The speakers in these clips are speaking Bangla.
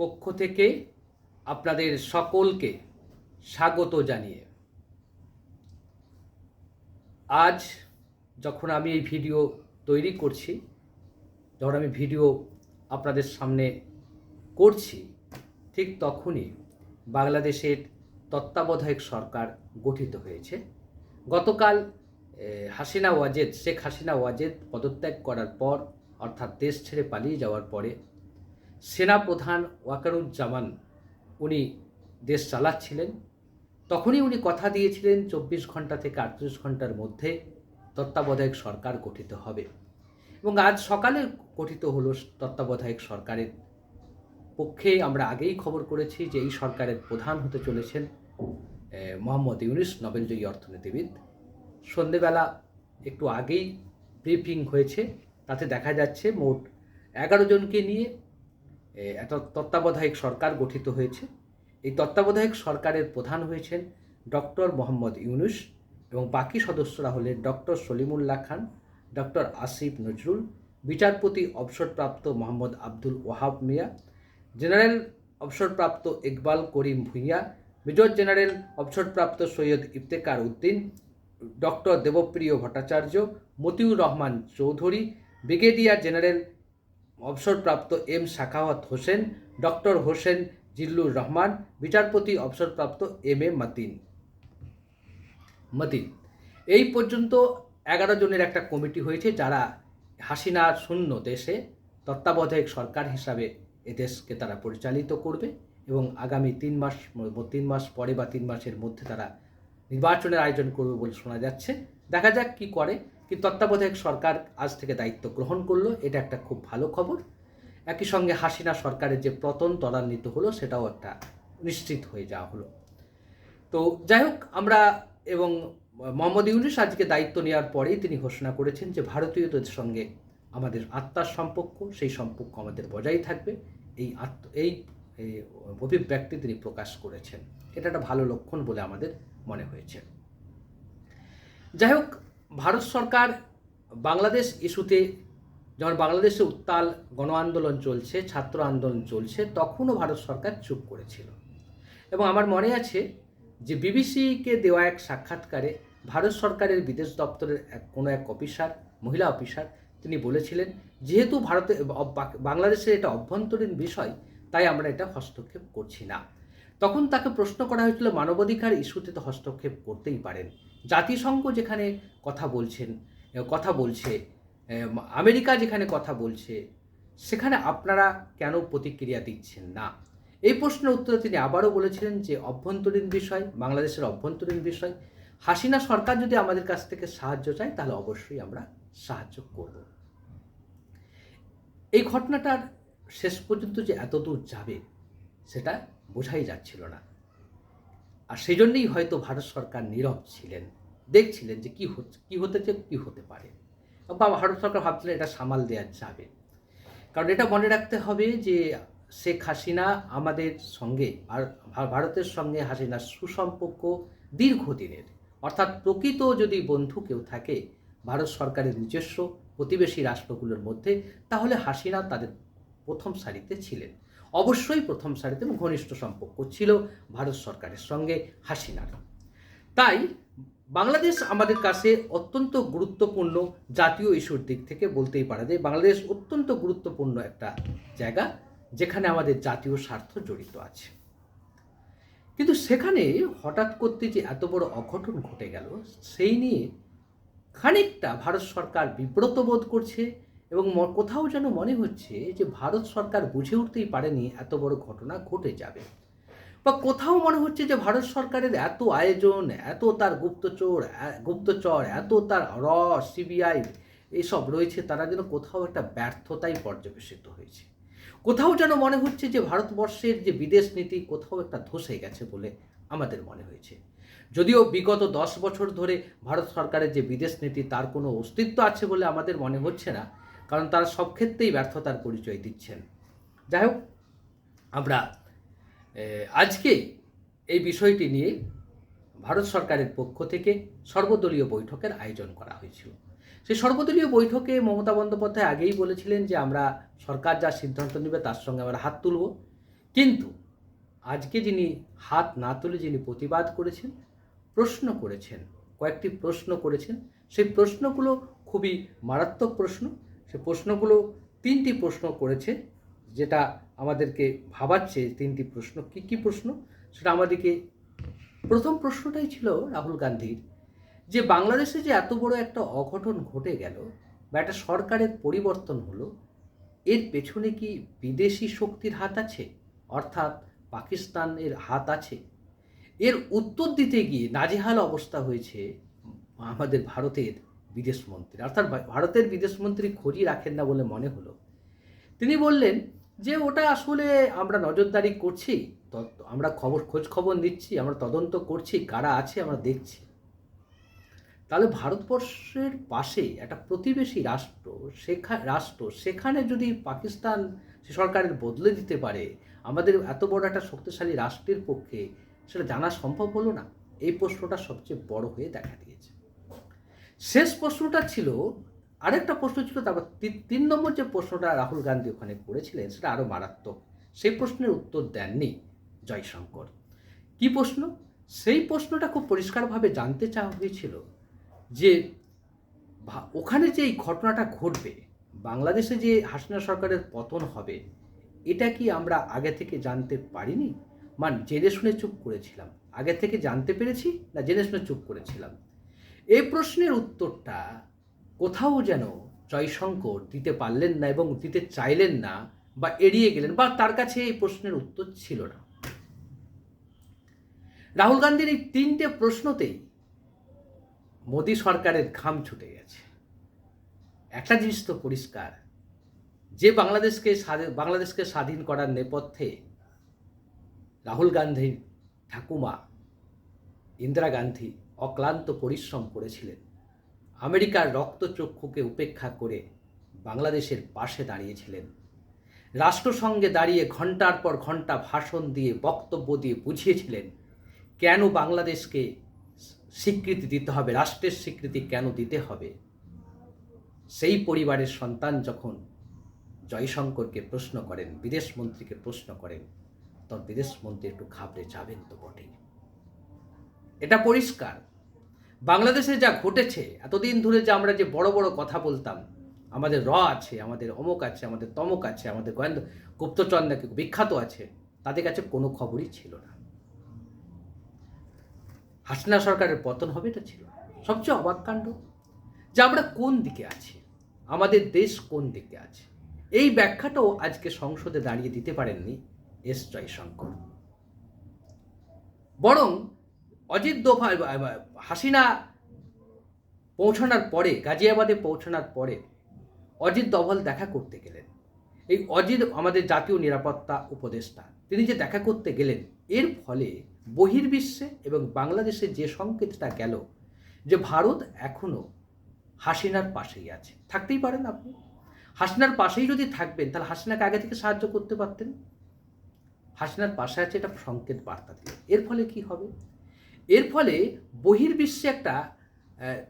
পক্ষ থেকে আপনাদের সকলকে স্বাগত জানিয়ে। আজ যখন আমি এই ভিডিও তৈরি করছি, যখন আমি ভিডিও আপনাদের সামনে করছি, ঠিক তখনই বাংলাদেশের তত্ত্বাবধায়ক সরকার গঠিত হয়েছে। গতকাল হাসিনা ওয়াজেদ, শেখ হাসিনা ওয়াজেদ পদত্যাগ করার পর, অর্থাৎ দেশ ছেড়ে পালিয়ে যাওয়ার পরে সেনাপ্রধান ওয়াকারুজ্জামান উনি দেশ চালাচ্ছিলেন। তখনই উনি কথা দিয়েছিলেন, চব্বিশ ঘণ্টা থেকে আটত্রিশ ঘণ্টার মধ্যে তত্ত্বাবধায়ক সরকার গঠিত হবে। এবং আজ সকালে গঠিত হলো তত্ত্বাবধায়ক সরকারের পক্ষে। আমরা আগেই খবর করেছি যে এই সরকারের প্রধান হতে চলেছেন মোহাম্মদ ইউনুস, নোবেলজয়ী অর্থনীতিবিদ। সন্ধেবেলা একটু আগেই ব্রিফিং হয়েছে, তাতে দেখা যাচ্ছে মোট এগারো জনকে নিয়ে একটা তত্ত্বাবধায়ক সরকার গঠিত হয়েছে। এই তত্ত্বাবধায়ক সরকারের প্রধান হয়েছেন ডক্টর মোহাম্মদ ইউনুস এবং বাকি সদস্যরা হলেন ডক্টর সলিমুল্লাহ খান, ডক্টর আসিফ নজরুল, বিচারপতি অবসরপ্রাপ্ত মোহাম্মদ আব্দুল ওয়াহাব মিয়া, জেনারেল অবসরপ্রাপ্ত ইকবাল করিম ভূঁইয়া, মেজর জেনারেল অবসরপ্রাপ্ত Syed Iftekhar Uddin, doctor Debapriya Bhattacharya, Matiur Rahman Chowdhury, brigadier general অবসরপ্রাপ্ত এম শাখাওয়াত হোসেন, ডক্টর হোসেন জিল্লুর রহমান, বিচারপতি অবসরপ্রাপ্ত এম এ মাতিন। মতিন, এই পর্যন্ত এগারো জনের একটা কমিটি হয়েছে যারা হাসিনা শূন্য দেশে তত্ত্বাবধায়ক সরকার হিসাবে এ দেশকে তারা পরিচালিত করবে এবং আগামী তিন মাস তিন মাস পরে বা তিন মাসের মধ্যে তারা নির্বাচনের আয়োজন করবে বলে শোনা যাচ্ছে। দেখা যাক কি করে। কিন্তু তত্ত্বাবধায়ক সরকার আজ থেকে দায়িত্ব গ্রহণ করল, এটা একটা খুব ভালো খবর। একই সঙ্গে হাসিনা সরকারের যে পতন ত্বরান্বিত হলো, সেটাও একটা নিশ্চিত হয়ে যাওয়া হলো। তো যাই হোক, আমরা এবং মোহাম্মদ ইউনুস আজকে দায়িত্ব নেওয়ার পরেই তিনি ঘোষণা করেছেন যে ভারতীয়দের সঙ্গে আমাদের আত্মার সম্পর্ক, সেই সম্পর্ক আমাদের বজায় থাকবে। এই আত্ম, এই এই অভিব্যক্তি তিনি প্রকাশ করেছেন। এটা একটা ভালো লক্ষণ বলে আমাদের মনে হয়েছে। যাই হোক ভারত সরকার বাংলাদেশ ইস্যুতে যখন বাংলাদেশে উত্তাল গণ আন্দোলন চলছে, ছাত্র আন্দোলন চলছে, তখনও ভারত সরকার চুপ করেছিল। এবং আমার মনে আছে যে বিবিসিকে দেওয়া এক সাক্ষাৎকারে ভারত সরকারের বিদেশ দপ্তরের এক কোনো এক অফিসার, মহিলা অফিসার, তিনি বলেছিলেন, যেহেতু ভারতে বাংলাদেশের এটা অভ্যন্তরীণ বিষয়, তাই আমরা এটা হস্তক্ষেপ করছি না। তখন তাকে প্রশ্ন করা হয়েছিল, মানবাধিকার ইস্যুতে তো হস্তক্ষেপ করতেই পারেন। জাতিসংঘ যেখানে কথা বলছেন কথা বলছে আমেরিকা যেখানে কথা বলছে, সেখানে আপনারা কেন প্রতিক্রিয়া দিচ্ছেন না? এই প্রশ্নের উত্তরে তিনি আবারও বলেছিলেন যে অভ্যন্তরীণ বিষয়, বাংলাদেশের অভ্যন্তরীণ বিষয়, হাসিনা সরকার যদি আমাদের কাছ থেকে সাহায্য চায়, তাহলে অবশ্যই আমরা সাহায্য করব। এই ঘটনাটার শেষ পর্যন্ত যে এতদূর যাবে, সেটা বোঝাই যাচ্ছিল না। আর সেই জন্যেই হয়তো ভারত সরকার নীরব ছিলেন। দেখছিলেন যে কি হচ্ছে, কি হতেছে কী হতে পারে। বা ভারত সরকার ভাবছিলেন এটা সামাল দেওয়া যাবে। কারণ এটা মনে রাখতে হবে যে শেখ হাসিনা আমাদের সঙ্গে ভারতের সঙ্গে হাসিনার সুসম্পর্ক দীর্ঘদিনের। অর্থাৎ প্রকৃত যদি বন্ধু কেউ থাকে ভারত সরকারের নিজস্ব প্রতিবেশী রাষ্ট্রগুলোর মধ্যে, তাহলে হাসিনা তাদের প্রথম সারিতে ছিলেন। অবশ্যই প্রথম সারিতে ঘনিষ্ঠ সম্পর্ক ছিল ভারত সরকারের সঙ্গে হাসিনার। তাই বাংলাদেশ আমাদের কাছে অত্যন্ত গুরুত্বপূর্ণ জাতীয় ইস্যুর দিক থেকে বলতেই পারা যায়, বাংলাদেশ অত্যন্ত গুরুত্বপূর্ণ একটা জায়গা যেখানে আমাদের জাতীয় স্বার্থ জড়িত আছে। কিন্তু সেখানে হঠাৎ করতে যে এত বড় অঘটন ঘটে গেল, সেই নিয়ে খানিকটা ভারত সরকার বিব্রত বোধ করছে এবং কোথাও যেন মনে হচ্ছে যে ভারত সরকার বুঝে উঠতেই পারেনি এত বড় ঘটনা ঘটে যাবে। বা কোথাও মনে হচ্ছে যে ভারত সরকারের এত আয়োজন, এত তার গুপ্তচর গুপ্তচর, এত তার র সিবিআই এসব রয়েছে, তারা যেন কোথাও একটা ব্যর্থতাই পর্যবেসিত হয়েছে। কোথাও যেন মনে হচ্ছে যে ভারতবর্ষের যে বিদেশ নীতি কোথাও একটা ধসে গেছে বলে আমাদের মনে হয়েছে। যদিও বিগত দশ বছর ধরে ভারত সরকারের যে বিদেশ নীতি তার কোনো অস্তিত্ব আছে বলে আমাদের মনে হচ্ছে না কারণ তারা সব ক্ষেত্রেই ব্যর্থতার পরিচয় দিচ্ছেন। যাই হোক, আমরা আজকে এই বিষয়টি নিয়ে ভারত সরকারের পক্ষ থেকে সর্বদলীয় বৈঠকের আয়োজন করা হয়েছিল। সেই সর্বদলীয় বৈঠকে মমতা বন্দ্যোপাধ্যায় আগেই বলেছিলেন যে, আমরা সরকার যা সিদ্ধান্ত নেবে তার সঙ্গে আমরা হাত তুলব। কিন্তু আজকে যিনি হাত না তুলে যিনি প্রতিবাদ করেছেন, প্রশ্ন করেছেন, কয়েকটি প্রশ্ন করেছেন, সেই প্রশ্নগুলো খুবই মারাত্মক প্রশ্ন। সে প্রশ্নগুলো তিনটি প্রশ্ন করেছে, যেটা আমাদেরকে ভাবাচ্ছে তিনটি প্রশ্ন। কি কি প্রশ্ন? সেটা আমাদেরকে, প্রথম প্রশ্নটাই ছিল রাহুল গান্ধীর, যে বাংলাদেশে যে এত বড় একটা অঘটন ঘটে গেল বা একটা সরকারের পরিবর্তন হলো, এর পেছনে কি বিদেশি শক্তির হাত আছে? অর্থাৎ পাকিস্তানের হাত আছে। এর উত্তর দিতে গিয়ে নাজেহাল অবস্থা হয়েছে আমাদের ভারতের বিদেশমন্ত্রী। অর্থাৎ ভারতের বিদেশমন্ত্রী খোঁজই রাখেন না বলে মনে হলো। তিনি বললেন যে, ওটা আসলে আমরা নজরদারি করছি আমরা খবর খোঁজ খবর নিচ্ছি, আমরা তদন্ত করছি, কারা আছে আমরা দেখছি। তাহলে ভারতবর্ষের পাশে একটা প্রতিবেশী রাষ্ট্র, সেখা, রাষ্ট্র, সেখানে যদি পাকিস্তান সরকারের বদলে দিতে পারে, আমাদের এত বড় একটা শক্তিশালী রাষ্ট্রের পক্ষে, সেটা জানা সম্ভব হলো না? এই প্রশ্নটা সবচেয়ে বড় হয়ে দেখা দিয়েছে। শেষ প্রশ্নটা ছিল, আরেকটা প্রশ্ন ছিল, তারপর তিন নম্বর যে প্রশ্নটা রাহুল গান্ধী ওখানে করেছিলেন, সেটা আরও মারাত্মক। সেই প্রশ্নের উত্তর দেননি জয়শঙ্কর। কি প্রশ্ন? সেই প্রশ্নটা খুব পরিষ্কারভাবে জানতে চাওয়া হয়েছিল যে ওখানে যে এই ঘটনাটা ঘটবে, বাংলাদেশে যে হাসিনা সরকারের পতন হবে, এটা কি আমরা আগে থেকে জানতে পারিনি? মান, জেনে শুনে চুপ করেছিলাম। আগে থেকে জানতে পেরেছি না জেনে শুনে চুপ করেছিলাম? এই প্রশ্নের উত্তরটা কোথাও যেন জয়শঙ্কর দিতে পারলেন না এবং দিতে চাইলেন না বা এড়িয়ে গেলেন বা তার কাছে এই প্রশ্নের উত্তর ছিল না। রাহুল গান্ধীর এই তিনটে প্রশ্নতেই মোদী সরকারের ঘাম ছুটে গেছে। একটা জিনিস তো পরিষ্কার, যে বাংলাদেশকে বাংলাদেশকে স্বাধীন করার নেপথ্যে রাহুল গান্ধীর ঠাকুমা, ইন্দিরা গান্ধী অক্লান্ত পরিশ্রম করেছিলেন। আমেরিকার রক্তচক্ষুকে উপেক্ষা করে বাংলাদেশের পাশে দাঁড়িয়েছিলেন। রাষ্ট্রসংঘে দাঁড়িয়ে ঘণ্টার পর ঘণ্টা ভাষণ দিয়ে বক্তব্য দিয়ে বুঝিয়েছিলেন, কেন বাংলাদেশকে স্বীকৃতি দিতে হবে, রাষ্ট্রের স্বীকৃতি কেন দিতে হবে। সেই পরিবারের সন্তান যখন জয়শঙ্করকে প্রশ্ন করেন বিদেশমন্ত্রীকে প্রশ্ন করেন, তখন বিদেশমন্ত্রী একটু ঘাবড়ে যাবেন তো বটেই। এটা পরিষ্কার। বাংলাদেশে যা ঘটেছে, এতদিন ধরে যে আমরা যে বড় বড় কথা বলতাম, আমাদের র আছে, আমাদের অমক আছে, আমাদের তমক আছে, আমাদের গোয়েন্দা, গুপ্তচর নাকি বিখ্যাত আছে, তাদের কাছে কোনো খবরই ছিল না। হাসিনা সরকারের পতন হবে এটা ছিল। সবচেয়ে অবাক কাণ্ড, যে আমরা কোন দিকে আছি? আমাদের দেশ কোন দিকে আছে? এই ব্যাখ্যাটাও আজকে সংসদে দাঁড়িয়ে দিতে পারেননি এস জয়শঙ্কর। বরং অজিত দোভাল হাসিনা পৌঁছানোর পরে, গাজিয়াবাদে পৌঁছানোর পরে অজিত দোভাল দেখা করতে গেলেন। এই অজিত আমাদের জাতীয় নিরাপত্তা উপদেষ্টা। তিনি যে দেখা করতে গেলেন, এর ফলে বহির্বিশ্বে এবং বাংলাদেশে যে সংকেতটা গেল, যে ভারত এখনও হাসিনার পাশেই আছে। থাকতেই পারেন আপনি। হাসিনার পাশেই যদি থাকবেন, তাহলে হাসিনাকে আগে থেকে সাহায্য করতে পারতেন। হাসিনার পাশে আছে এটা সংকেত বার্তা দিল এর ফলে কি হবে? এর ফলে বহির্বিশ্বে একটা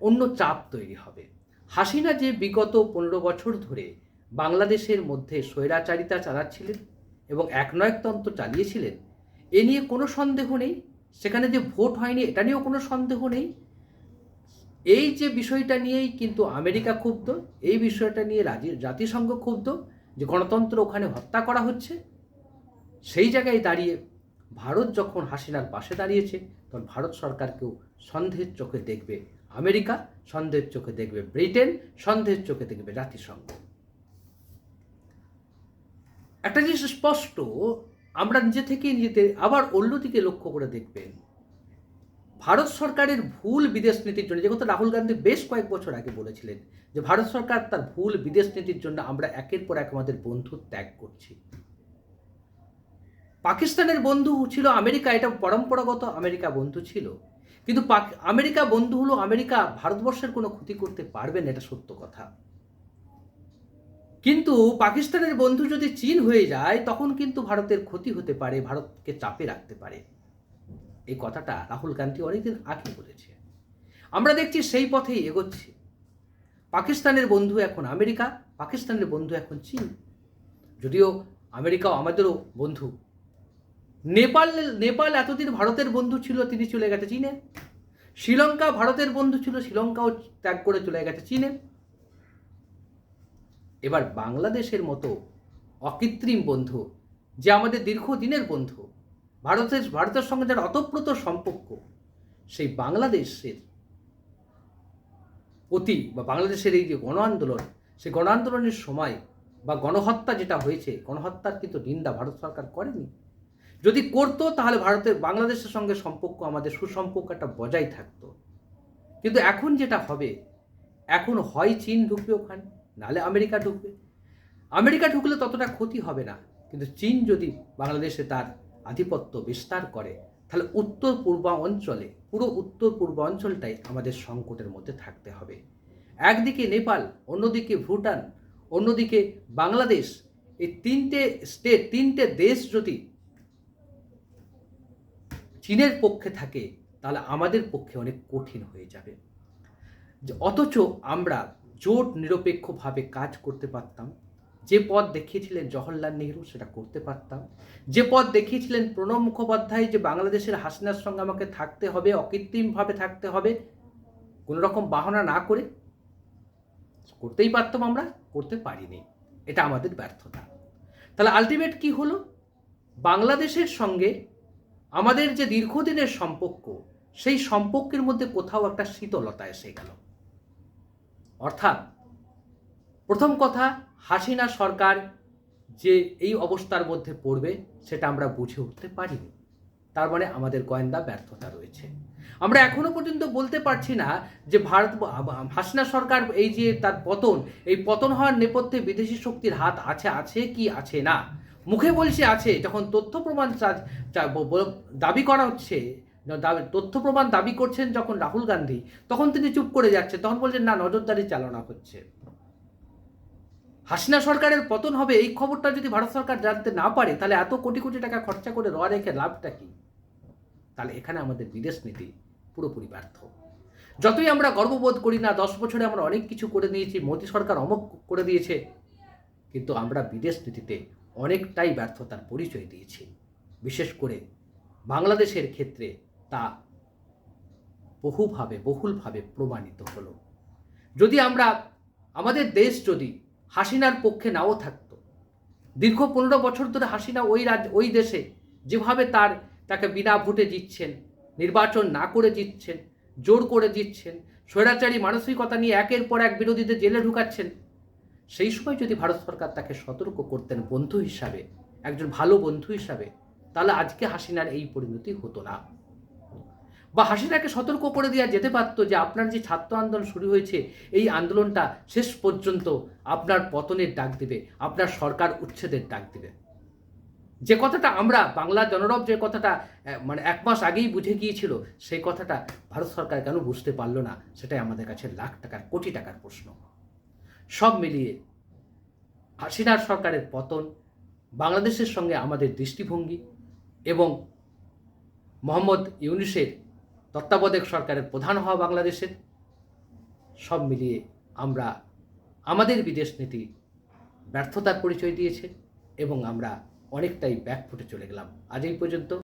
অন্য চাপ তৈরি হবে। হাসিনা যে বিগত পনেরো বছর ধরে বাংলাদেশের মধ্যে স্বৈরাচারিতা চালাচ্ছিলেন এবং একনয়কতন্ত্র চালিয়েছিলেন, এ নিয়ে কোনো সন্দেহ নেই? সেখানে যে ভোট হয়নি, এটা নিয়েও কোনো সন্দেহ নেই? এই যে বিষয়টা নিয়েই কিন্তু আমেরিকা ক্ষুব্ধ, এই বিষয়টা নিয়ে রাজি- জাতিসংঘ ক্ষুব্ধ, যে গণতন্ত্র ওখানে হত্যা করা হচ্ছে, সেই জায়গায় দাঁড়িয়ে ভারত যখন হাসিনার পাশে দাঁড়িয়েছে, তখন ভারত সরকারকেও সন্দেহের চোখে দেখবে আমেরিকা, সন্দেহের চোখে দেখবে ব্রিটেন, সন্দেহের চোখে দেখবে জাতিসংঘ। একটা জিনিস স্পষ্ট, আমরা নিজে থেকে নিজেদের আবার অন্যদিকে লক্ষ্য করে দেখবেন, ভারত সরকারের ভুল বিদেশ নীতির জন্য যে কথা রাহুল গান্ধী বেশ কয়েক বছর আগে বলেছিলেন যে, ভারত সরকার তার ভুল বিদেশ নীতির জন্য আমরা একের পর এক আমাদের বন্ধু ত্যাগ করছি। পাকিস্তানের বন্ধু ছিল আমেরিকা, এটা পরম্পরাগত আমেরিকা বন্ধু ছিল। কিন্তু আমেরিকা বন্ধু হলো আমেরিকা ভারতবর্ষের কোনো ক্ষতি করতে পারবে না, এটা সত্য কথা। কিন্তু পাকিস্তানের বন্ধু যদি চীন হয়ে যায়, তখন কিন্তু ভারতের ক্ষতি হতে পারে, ভারতকে চাপে রাখতে পারে। এই কথাটা রাহুল গান্ধী অনেকদিন আগে বলেছে। আমরা দেখছি সেই পথেই এগোচ্ছি। পাকিস্তানের বন্ধু এখন আমেরিকা, পাকিস্তানের বন্ধু এখন চীন। যদিও আমেরিকাও আমাদেরও বন্ধু। নেপাল নেপাল এতদিন ভারতের বন্ধু ছিল, তিনি চলে গেছে চীনে। শ্রীলঙ্কা ভারতের বন্ধু ছিল, শ্রীলঙ্কাও ত্যাগ করে চলে গেছে চীনে। এবার বাংলাদেশের মতো অকৃত্রিম বন্ধু, যে আমাদের দীর্ঘদিনের বন্ধু, ভারতের ভারতের সঙ্গে যার অতপ্রত সম্পর্ক, সেই বাংলাদেশের অতি বা বাংলাদেশের এই যে গণ আন্দোলন সেই গণ আন্দোলনের সময় বা গণহত্যা যেটা হয়েছে, গণহত্যার কিন্তু নিন্দা ভারত সরকার করেনি। যদি করতো, তাহলে ভারতের বাংলাদেশের সঙ্গে সম্পর্ক, আমাদের সুসম্পর্ক একটা বজায় থাকতো। কিন্তু এখন যেটা হবে, এখন হয় চীন ঢুকবে ওখানে, নাহলে আমেরিকা ঢুকবে। আমেরিকা ঢুকলে ততটা ক্ষতি হবে না, কিন্তু চীন যদি বাংলাদেশে তার আধিপত্য বিস্তার করে, তাহলে উত্তর পূর্বাঞ্চলে, পুরো উত্তর পূর্বাঞ্চলটাই আমাদের সংকটের মধ্যে থাকতে হবে। একদিকে নেপাল, অন্যদিকে ভুটান, অন্যদিকে বাংলাদেশ, এই তিনটে স্টেট, তিনটে দেশ যদি চীনের পক্ষে থাকে, তাহলে আমাদের পক্ষে অনেক কঠিন হয়ে যাবে। অথচ আমরা জোট নিরপেক্ষভাবে কাজ করতে পারতাম, যে পথ দেখিয়েছিলেন জওহরলাল নেহরু সেটা করতে পারতাম, যে পথ দেখিয়েছিলেন প্রণব মুখোপাধ্যায় যে বাংলাদেশের হাসিনার সঙ্গে আমাকে থাকতে হবে, অকৃত্রিমভাবে থাকতে হবে, কোনো রকম বাহনা না করে করতেই পারতাম আমরা, করতে পারিনি। এটা আমাদের ব্যর্থতা। তাহলে আলটিমেট কি হলো? বাংলাদেশের সঙ্গে আমাদের যে দীর্ঘদিনের সম্পর্ক, সেই সম্পর্কের মধ্যে কোথাও একটা শীতলতা এসে গেল। অর্থাৎ, প্রথম কথা, হাসিনা সরকার যে এই অবস্থার মধ্যে পড়বে, সেটা আমরা বুঝে উঠতে পারিনি। তার মানে আমাদের গোয়েন্দা ব্যর্থতা রয়েছে। আমরা এখনও পর্যন্ত বলতে পারছি না যে ভারত, হাসিনা সরকার এই যে তার পতন, এই পতন হওয়ার নেপথ্যে বিদেশি শক্তির হাত আছে আছে কি, আছে না। মুখে বলছে আছে, যখন তথ্য প্রমাণ দাবি করা হচ্ছে তথ্য প্রমাণ দাবি করছেন যখন রাহুল গান্ধী, তখন তিনি চুপ করে যাচ্ছেন তখন বলছেন না, নজরদারি চালনা হচ্ছে। হাসিনা সরকারের পতন হবে, এই খবরটা যদি ভারত সরকার জানতে না পারে, তাহলে এত কোটি কোটি টাকা খরচা করে র রেখে লাভটা কি? তাহলে এখানে আমাদের বিদেশ নীতি পুরোপুরি ব্যর্থ। যতই আমরা গর্ববোধ করি না, দশ বছরে আমরা অনেক কিছু করে নিয়েছি মোদী সরকার অমক করে দিয়েছে, কিন্তু আমরা বিদেশ নীতিতে অনেকটাই ব্যর্থতার পরিচয় দিয়েছি বিশেষ করে বাংলাদেশের ক্ষেত্রে তা বহুভাবে, বহুলভাবে প্রমাণিত হলো। যদি আমরা, আমাদের দেশ যদি হাসিনার পক্ষে নাও থাকতো, দীর্ঘ পনেরো বছর ধরে হাসিনা ওই রাজ ওই দেশে যেভাবে তার, তাকে বিনা ভোটে জিতছেন, নির্বাচন না করে জিতছেন, জোর করে জিতছেন, স্বৈরাচারী মানসিকতা নিয়ে একের পর এক বিরোধীদের জেলে ঢুকাচ্ছেন সেই সময় যদি ভারত সরকার তাকে সতর্ক করতেন বন্ধু হিসাবে, একজন ভালো বন্ধু হিসাবে, তাহলে আজকে হাসিনার এই পরিণতি হতো না। বা হাসিনাকে সতর্ক করে দেওয়া যেতে পারতো যে আপনার যে ছাত্র আন্দোলন শুরু হয়েছে, এই আন্দোলনটা শেষ পর্যন্ত আপনার পতনের ডাক দিবে, আপনার সরকার উচ্ছেদের ডাক দিবে। যে কথাটা আমরা বাংলা জনরব যে কথাটা মানে এক মাস আগেই বুঝে গিয়েছিল, সেই কথাটা ভারত সরকার কেন বুঝতে পারল না, সেটাই আমাদের কাছে লাখ টাকার, কোটি টাকার প্রশ্ন। সব মিলিয়ে হাসিনার সরকারের পতন, বাংলাদেশের সঙ্গে আমাদের দৃষ্টিভঙ্গি এবং মোহাম্মদ ইউনিসের তত্ত্বাবধায়ক সরকারের প্রধান হওয়া বাংলাদেশের, সব মিলিয়ে আমরা আমাদের বিদেশ নীতি ব্যর্থতার পরিচয় দিয়েছে এবং আমরা অনেকটাই ব্যাক ফুটে চলে গেলাম। আজ এই পর্যন্ত।